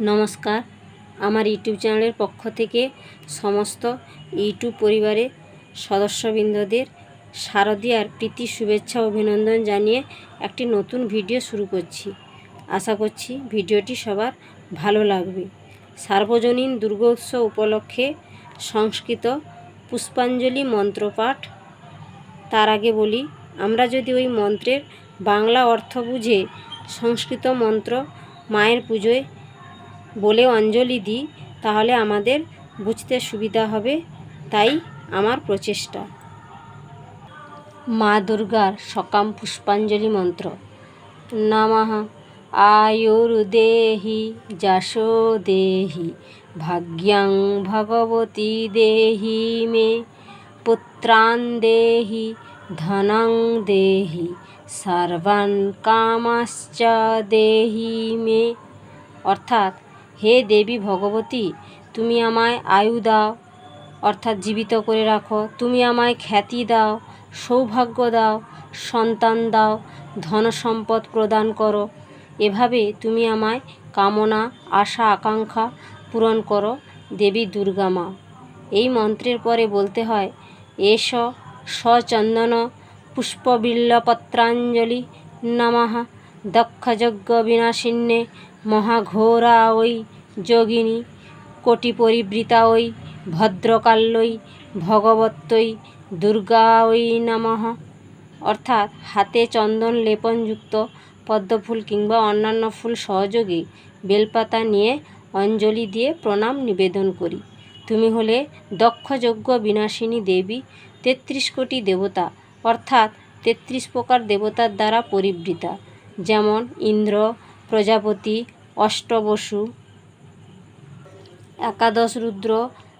নমস্কার। আমার ইউটিউব চ্যানেলের পক্ষ থেকে সমস্ত ইউটিউব পরিবারের সদস্যবৃন্দদের শারদীয়ার প্রীতি শুভেচ্ছা অভিনন্দন জানিয়ে একটি নতুন ভিডিও শুরু করছি। আশা করছি ভিডিওটি সবার ভালো লাগবে। সার্বজনীন দুর্গোৎসব উপলক্ষে সংস্কৃত পুষ্পাঞ্জলি মন্ত্রপাঠ। তার আগে বলি, আমরা যদি ওই মন্ত্রের বাংলা অর্থ বুঝে সংস্কৃত মন্ত্র মায়ের পুজোয় বলে অঞ্জলি দিই, তাহলে আমাদের বুঝতে সুবিধা হবে। তাই আমার প্রচেষ্টা। মা দুর্গার সকাম পুষ্পাঞ্জলি মন্ত্র। নমঃ আয়ুর্দেহি যশো দেহি, ভাগ্যাং ভগবতী দেহি মে, পুত্রান দেহি, ধনং দেহি, সর্বান কামাশ্চ দেহি মে। অর্থাৎ হে দেবী ভগবতী, তুমি আমায় আয়ু দাও, অর্থাৎ জীবিত করে রাখো। তুমি আমায় খ্যাতি দাও, সৌভাগ্য দাও, সন্তান দাও, ধন সম্পদ প্রদান করো। এভাবে তুমি আমায় কামনা, আশা, আকাঙ্ক্ষা পূরণ করো, দেবী দুর্গা মা। এই মন্ত্রের পরে বলতে হয় এস সচন্দন পুষ্পবিল্লপত্রাঞ্জলি নমঃ দক্ষযজ্ঞ বিনাশিন্যে মহাঘোরা ওই যোগিনী কোটি পরিবৃতা ওই ভদ্রকাল্যই ভগবত্যই দুর্গা ওই নমঃ। অর্থাৎ হাতে চন্দন লেপনযুক্ত পদ্মফুল কিংবা অন্যান্য ফুল সহযোগে বেলপাতা নিয়ে অঞ্জলি দিয়ে প্রণাম নিবেদন করি। তুমি হলে দক্ষযজ্ঞ বিনাশিনী দেবী, তেত্রিশ কোটি দেবতা, অর্থাৎ তেত্রিশ প্রকার দেবতার দ্বারা পরিবৃতা। যেমন ইন্দ্র, প্রজাপতি, অষ্টবসু একাদশ রুদ্র,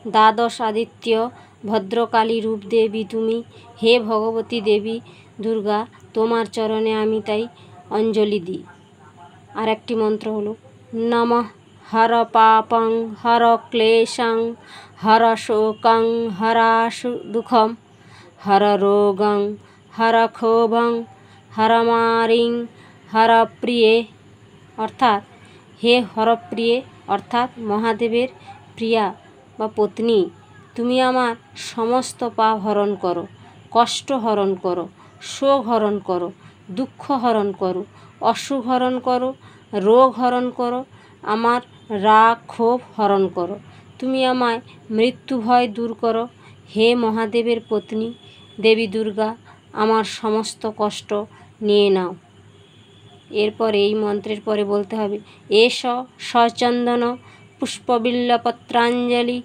দ্বাদশ আদিত্য, ভদ্রকালী রূপ দেবী তুমি। হে ভগবতী দেবী দুর্গা, তোমার চরণে আমি তাই অঞ্জলি দিই। আর একটি মন্ত্র হলো, নমঃ হর পাপং, হর ক্লেশং, হর শোকং, হরাশু দুঃখম, হর রোগং, হর ক্ষোভং হরমারিং হরপ্রিয়ে অর্থাৎ, হে হরপ্রিয়ে অর্থাৎ মহাদেবের প্রিয়া বা পত্নী, তুমি আমার সমস্ত পাপ হরণ করো, কষ্ট হরণ করো, শোক হরণ করো, দুঃখ হরণ করো, অসুখ হরণ করো, রোগ হরণ করো, আমার রাগ, ক্ষোভ হরণ করো। তুমি আমায় মৃত্যু ভয় দূর করো। হে মহাদেবের পত্নী, দেবী দুর্গা, আমার সমস্ত কষ্ট নিয়ে নাও। এরপরে এই মন্ত্রের পরে বলতে হবে এস সচন্দন পুষ্পবিল্লপত্রাঞ্জলি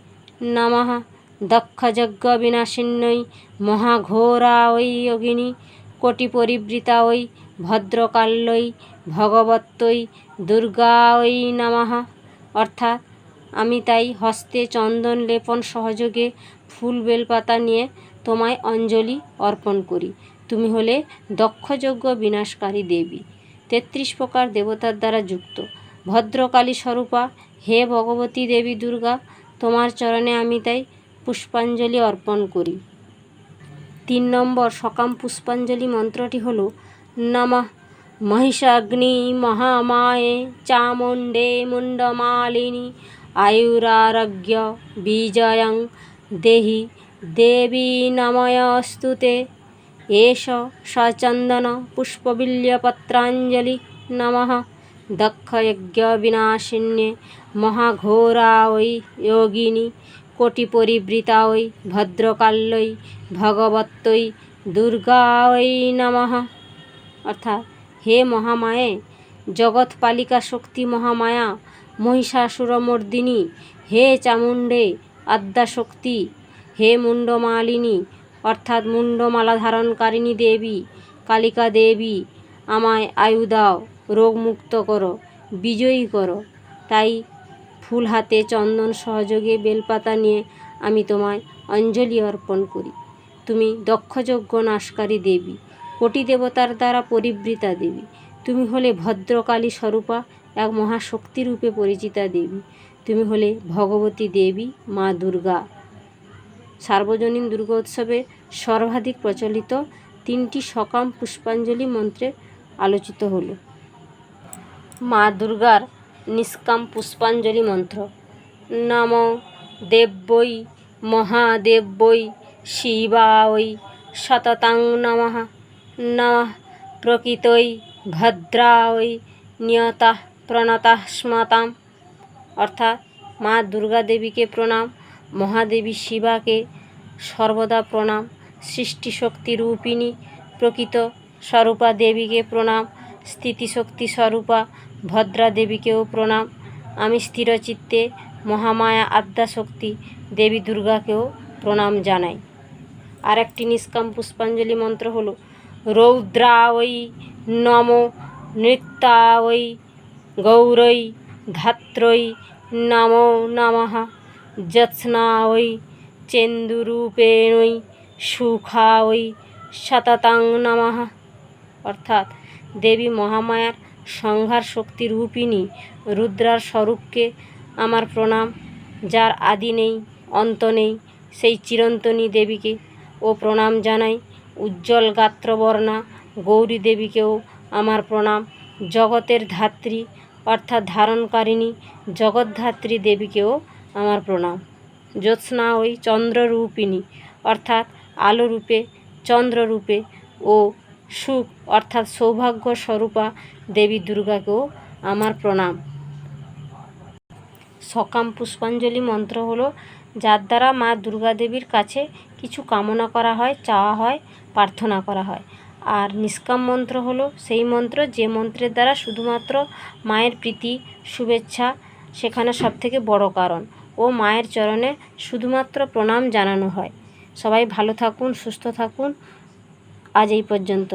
নমঃ দক্ষযজ্ঞ বিনাশিন্যই মহাঘোরা ওই যোগিনী কোটি পরিবৃতা ওই ভদ্রকাল্যই ভগবত্যই দুর্গা ওই নমঃ। অর্থাৎ আমি তাই হস্তে চন্দন লেপন সহযোগে ফুল বেলপাতা নিয়ে তোমায় অঞ্জলি অর্পণ করি। তুমি হলে দক্ষযজ্ঞ বিনাশকারী দেবী। তেত্রিশ প্রকার দেবতার দ্বারা যুক্ত। ভদ্রকালী স্বরূপা, হে ভগবতী দেবী দুর্গা, তোমার চরণে আমি তাই পুষ্পাঞ্জলি অর্পণ করি। তিন নম্বর সকাম পুষ্পাঞ্জলি মন্ত্রটি হল, নমঃ মহিষাগ্নি মহামায়ে চামুণ্ডে মুণ্ডমালিনী আয়ুরারোগ্য বিজয়ং দেহি দেবী নময়স্তুতে এষ সচন্দন পুষ্পবিল্যপত্রাঞ্জলি দক্ষযজ্ঞবিনাশিন্যে মহাঘোরা ওই যোগিনী কোটি পরিবৃতা ওই ভদ্রকাল্যই ভগবত্যই দুর্গা ওই নমঃ অর্থাৎ হে মহামায়ে জগৎপালিকা শক্তি মহামায়া মহিষাসুরমর্দিনী হে চামুণ্ডে আদ্যাশক্তি হে মুণ্ডমালিনী অর্থাৎ মুণ্ডমালা ধারণকারিণী দেবী, কালিকা দেবী, আমায় আয়ু দাও, রোগমুক্ত করো, বিজয়ী করো। তাই ফুল হাতে চন্দন সহযোগে বেলপাতা নিয়ে আমি তোমায় অঞ্জলি অর্পণ করি। তুমি দক্ষযজ্ঞ নাশকারী দেবী, কোটি দেবতার দ্বারা পরিবৃতা দেবী। তুমি হলে ভদ্রকালী স্বরূপা, এক মহাশক্তি রূপে পরিচিতা দেবী। তুমি হলে ভগবতী দেবী মা দুর্গা। সার্বজনীন দুর্গোৎসবে সর্বাধিক প্রচলিত তিনটি সকাম পুষ্পাঞ্জলি মন্ত্রে আলোচিত হল। মা দুর্গার নিষ্কাম পুষ্পাঞ্জলি মন্ত্র। নম দেব্যই মহাদেব্যই শিবায় সততাং নমঃ। নমঃ প্রকৃতই ভদ্রায় নিয়তা প্রণতা স্মতাম। অর্থাৎ মা দুর্গা দেবীকে প্রণাম। মহাদেবী শিবাকে সর্বদা প্রণাম। সৃষ্টিশক্তি রূপিণী প্রকৃত স্বরূপা দেবীকে প্রণাম। স্থিতিশক্তি স্বরূপা ভদ্রা দেবীকেও প্রণাম। আমি স্থিরচিত্তে মহামায়া আদ্যাশক্তি দেবী দুর্গাকেও প্রণাম জানাই। আর একটি নিষ্কাম পুষ্পাঞ্জলি মন্ত্র হলো রৌদ্রাওই নম নৃত্যাওই গৌরৈ ধাত্রৈ নমো নমঃ। যৎস্নাওই চেন্দুরূপেণৈ সুখাওই সততাং নমঃ অর্থাৎ দেবী মহামায়ার সংহার শক্তি রূপিণী রুদ্রার স্বরূপকে আমার প্রণাম, যার আদি নেই, অন্ত নেই, সেই চিরন্তনী দেবীকে ও প্রণাম জানাই। উজ্জ্বল গাত্রবর্ণা গৌরী দেবীকেও আমার প্রণাম। জগতের ধাত্রী অর্থাৎ ধারণকারিণী জগদ্ধাত্রী দেবীকেও আমার প্রণাম। জ্যোৎস্না ওই চন্দ্ররূপিণী, অর্থাৎ আলোরূপে, চন্দ্ররূপে ও সুখ, অর্থাৎ সৌভাগ্য স্বরূপা দেবী দুর্গাকেও আমার প্রণাম। সকাম পুষ্পাঞ্জলি মন্ত্র হলো, যার দ্বারা মা দুর্গা দেবীর কাছে কিছু কামনা করা হয়, চাওয়া হয়, প্রার্থনা করা হয়। আর নিষ্কাম মন্ত্র হলো, সেই মন্ত্র যে মন্ত্রের দ্বারা শুধুমাত্র মায়ের প্রীতি, শুভেচ্ছা, সেখানে সবথেকে বড় কারণ। ও মায়ের চরণে শুধুমাত্র প্রণাম জানানো হয়। সবাই ভালো থাকুন, সুস্থ থাকুন। আজ এই পর্যন্ত।